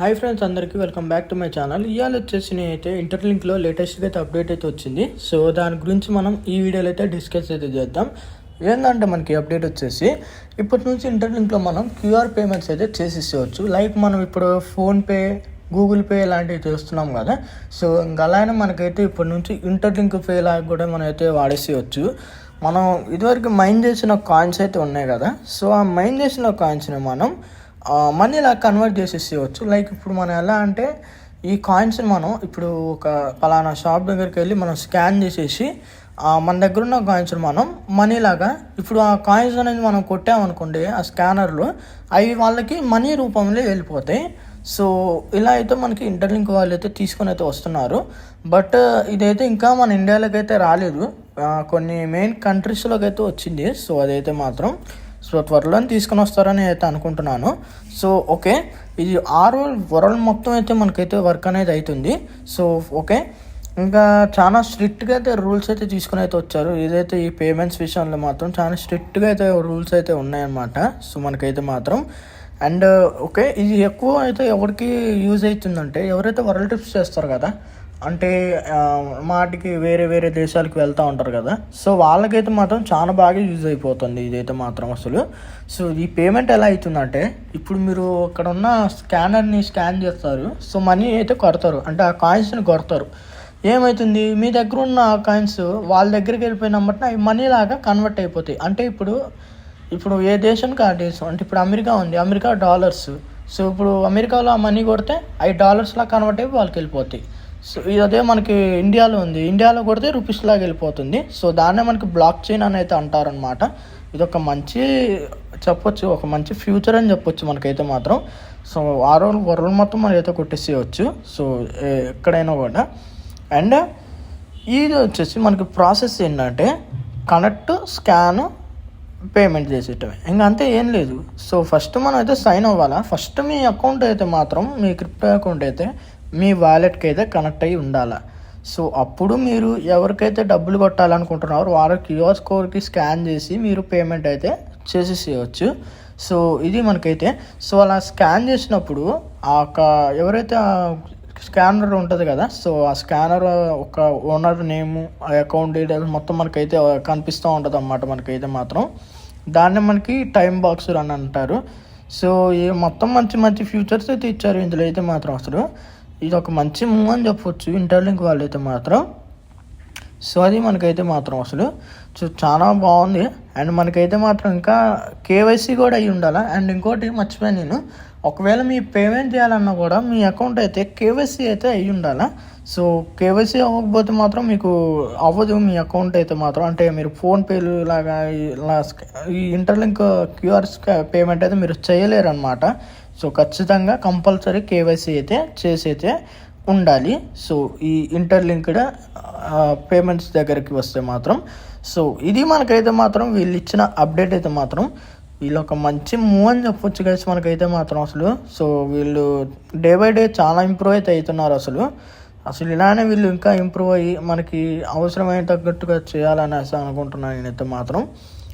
Hi friends అందరికీ welcome back to my channel ఇవాళ వచ్చేసి నేనైతే ఇంటర్లింక్లో లేటెస్ట్గా అయితే అప్డేట్ అయితే వచ్చింది. సో దాని గురించి మనం ఈ వీడియోలో అయితే డిస్కస్ అయితే చేద్దాం. ఏంటంటే మనకి అప్డేట్ వచ్చేసి ఇప్పటి నుంచి ఇంటర్లింక్లో మనం క్యూఆర్ పేమెంట్స్ అయితే చేసేసేయచ్చు లైక్ మనం ఇప్పుడు ఫోన్పే గూగుల్ పే ఇలాంటివి చేస్తున్నాం కదా. సో ఇంకా అలానే మనకైతే ఇప్పటి నుంచి ఇంటర్లింక్ పే లాగా కూడా మనం అయితే వాడేసేయచ్చు. మనం ఇదివరకు మైన్ చేసిన కాయిన్స్ అయితే ఉన్నాయి కదా. సో ఆ మైన్ చేసిన కాయిన్స్ని మనం మనీలా కన్వర్ట్ చేసేసేయచ్చు? లైక్ ఇప్పుడు మనం ఎలా అంటే ఈ కాయిన్స్ని మనం ఇప్పుడు ఒక పలానా షాప్ దగ్గరికి వెళ్ళి మనం స్కాన్ చేసేసి మన దగ్గర ఉన్న కాయిన్స్ని మనం మనీ లాగా ఇప్పుడు ఆ కాయిన్స్ అనేది మనం కొట్టామనుకోండి ఆ స్కానర్లో అవి వాళ్ళకి మనీ రూపంలో వెళ్ళిపోతాయి. సో ఇలా అయితే మనకి ఇంటర్లింక్ వాళ్ళు అయితే తీసుకొని అయితే వస్తున్నారు. బట్ ఇదైతే ఇంకా మన ఇండియాలోకి అయితే రాలేదు. కొన్ని మెయిన్ కంట్రీస్లోకి అయితే వచ్చింది. సో అదైతే మాత్రం సో త్వరలో తీసుకొని వస్తారని అయితే అనుకుంటున్నాను. సో ఓకే ఇది ఆరు వరల్డ్ మొత్తం అయితే మనకైతే వర్క్ అనేది అవుతుంది సో ఓకే ఇంకా చాలా స్ట్రిక్ట్గా అయితే రూల్స్ అయితే తీసుకుని అయితే వచ్చారు. ఏదైతే ఈ పేమెంట్స్ విషయంలో మాత్రం చాలా స్ట్రిక్ట్గా అయితే రూల్స్ అయితే ఉన్నాయన్నమాట. సో మనకైతే మాత్రం. అండ్ ఓకే ఇది ఎక్కువ అయితే ఎవరికి యూజ్ అవుతుందంటే ఎవరైతే వరల్డ్ ట్రిప్స్ చేస్తారు కదా అంటే మాటికి వేరే వేరే దేశాలకు వెళ్తూ ఉంటారు కదా. సో వాళ్ళకైతే మాత్రం చాలా బాగా యూజ్ అయిపోతుంది ఇదైతే మాత్రం అసలు. సో ఈ పేమెంట్ ఎలా అవుతుందంటే ఇప్పుడు మీరు అక్కడ ఉన్న స్కానర్ని స్కాన్ చేస్తారు. సో మనీ అయితే కొడతారు. అంటే ఆ కాయిన్స్ని కొడతారు. ఏమవుతుంది మీ దగ్గర ఉన్న కాయిన్స్ వాళ్ళ దగ్గరికి వెళ్ళిపోయినమ్మట అవి మనీ లాగా కన్వర్ట్ అయిపోతాయి. అంటే ఇప్పుడు ఇప్పుడు ఏ దేశానికి ఆ దేశం? అంటే ఇప్పుడు అమెరికా ఉంది. America dollars. సో ఇప్పుడు అమెరికాలో ఆ మనీ కొడితే అవి డాలర్స్లా కన్వర్ట్ అయిపోయి వాళ్ళకి వెళ్ళిపోతాయి. సో ఇది అదే మనకి ఇండియాలో ఉంది. ఇండియాలో కొడితే రూపీస్ లాగా వెళ్ళిపోతుంది. సో దాన్నే మనకి బ్లాక్ చైన్ అని అయితే అంటారనమాట ఇది ఒక మంచి చెప్పొచ్చు ఒక మంచి ఫ్యూచర్ అని చెప్పొచ్చు మనకైతే మాత్రం. సో ఆ రోజు వరల్డ్ మొత్తం మనకైతే కొట్టేసేయచ్చు. సో ఎక్కడైనా కూడా. అండ్ ఇది వచ్చేసి మనకి ప్రాసెస్ ఏంటంటే కనెక్ట్ స్కాన్ పేమెంట్ చేసేటమే. ఇంకా అంతే ఏం లేదు. సో ఫస్ట్ మనం అయితే సైన్ అవ్వాలా? ఫస్ట్ మీ అకౌంట్ అయితే మాత్రం మీ క్రిప్టో అకౌంట్ అయితే మీ వాలెట్కి అయితే కనెక్ట్ అయ్యి ఉండాలా. సో అప్పుడు మీరు ఎవరికైతే డబ్బులు కొట్టాలనుకుంటున్నారో వాళ్ళ క్యూఆర్ కోడ్కి స్కాన్ చేసి మీరు పేమెంట్ అయితే చేసేసేయచ్చు. సో ఇది మనకైతే సో అలా స్కాన్ చేసినప్పుడు ఆ యొక్క ఎవరైతే స్కానర్ ఉంటుంది కదా సో ఆ స్కానర్ ఒక ఓనర్ నేము ఆ అకౌంట్ డీటెయిల్స్ మొత్తం మనకైతే కనిపిస్తూ ఉంటుంది అన్నమాట మనకైతే మాత్రం. దాన్ని మనకి టైం బాక్స్ అని అంటారు. సో ఈ మొత్తం మంచి మంచి ఫ్యూచర్స్ అయితే ఇచ్చారు ఇందులో అయితే మాత్రం అసలు. ఇది ఒక మంచి మూవ్ అని చెప్పొచ్చు ఇంటర్లింక్ వాళ్ళు అయితే మాత్రం. సో అది మనకైతే మాత్రం అసలు సో చాలా బాగుంది. అండ్ మనకైతే మాత్రం ఇంకా కేవైసీ కూడా అయ్యి ఉండాలా? అండ్ ఇంకోటి మర్చిపోయాను నేను. ఒకవేళ మీ పేమెంట్ చేయాలన్నా కూడా మీ అకౌంట్ అయితే కేవైసీ అయితే అయ్యి ఉండాలి? సో కేవైసీ అవ్వకపోతే మాత్రం మీకు అవ్వదు మీ అకౌంట్ అయితే మాత్రం. అంటే మీరు ఫోన్పేలు లాగా ఇలా ఈ ఇంటర్లింక్ క్యూఆర్ పేమెంట్ అయితే మీరు చేయలేరు అనమాట సో ఖచ్చితంగా కంపల్సరీ కేవైసీ అయితే చేసైతే ఉండాలి. సో ఈ ఇంటర్లింక్డ్ పేమెంట్స్ దగ్గరికి వస్తే మాత్రం సో ఇది మనకైతే మాత్రం వీళ్ళు ఇచ్చిన అప్డేట్ అయితే మాత్రం వీళ్ళు ఒక మంచి మూవ్ అని చెప్పొచ్చు కలిసి మనకైతే మాత్రం అసలు. సో వీళ్ళు డే బై డే చాలా ఇంప్రూవ్ అయితే అవుతున్నారు అసలు. అసలు ఇలానే వీళ్ళు ఇంకా ఇంప్రూవ్ అయ్యి మనకి అవసరమైన తగ్గట్టుగా చేయాలనేసి అనుకుంటున్నాను నేనైతే మాత్రం.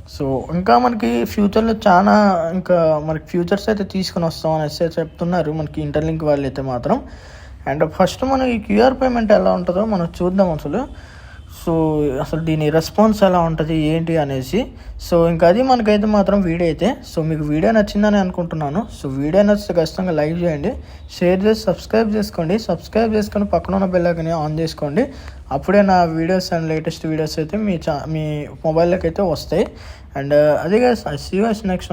సో ఇంకా మనకి ఫ్యూచర్లో చాలా ఇంకా మనకి ఫ్యూచర్స్ అయితే తీసుకొని వస్తాం అనేసి చెప్తున్నారు. మనకి ఇంటర్లింక్ వాళ్ళు అయితే మాత్రం. అండ్ ఫస్ట్ మనకి క్యూఆర్ పేమెంట్ ఎలా ఉంటుందో మనం చూద్దాం అసలు. సో అసలు దీని రెస్పాన్స్ ఎలా ఉంటుంది ఏంటి అనేసి. సో ఇంకా అది మనకైతే మాత్రం వీడియో అయితే. సో మీకు వీడియో నచ్చిందని అనుకుంటున్నాను. సో వీడియో నచ్చితే ఖచ్చితంగా లైక్ చేయండి. షేర్ చేసి సబ్స్క్రైబ్ చేసుకోండి. సబ్స్క్రైబ్ చేసుకొని పక్కన ఉన్న బెల్లకని ఆన్ చేసుకోండి. అప్పుడే నా వీడియోస్ అండ్ లేటెస్ట్ వీడియోస్ అయితే మీ చా మీ మొబైల్లోకి అయితే వస్తాయి. అండ్ అదే సీ నెక్స్ట్